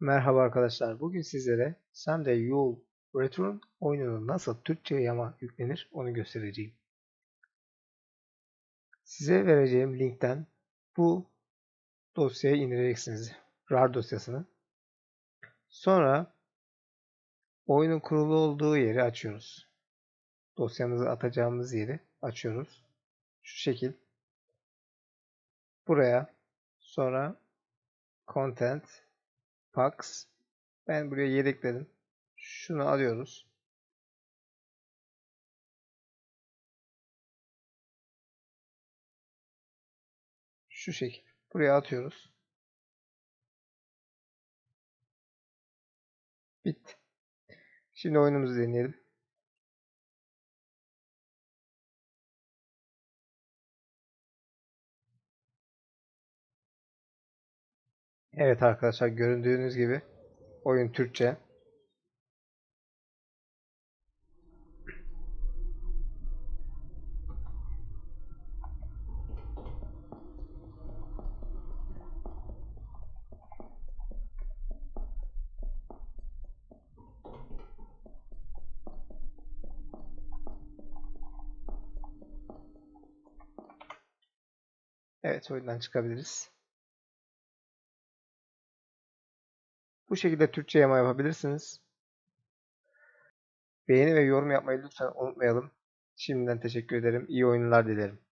Merhaba arkadaşlar. Bugün sizlere Someday You'll Return oyununa nasıl Türkçe yama yüklenir onu göstereceğim. Size vereceğim linkten bu dosyayı indireceksiniz. RAR dosyasını. Sonra oyunun kurulu olduğu yeri açıyoruz. Dosyamızı atacağımız yeri açıyoruz. Şu şekil. Buraya sonra Content Pax. Ben buraya yedekledim. Şunu alıyoruz. Şu şekil. Buraya atıyoruz. Bitti. Şimdi oyunumuzu deneyelim. Evet arkadaşlar göründüğünüz gibi oyun Türkçe. Evet oyundan çıkabiliriz. Bu şekilde Türkçe yama yapabilirsiniz. Beğeni ve yorum yapmayı lütfen unutmayalım. Şimdiden teşekkür ederim. İyi oyunlar dilerim.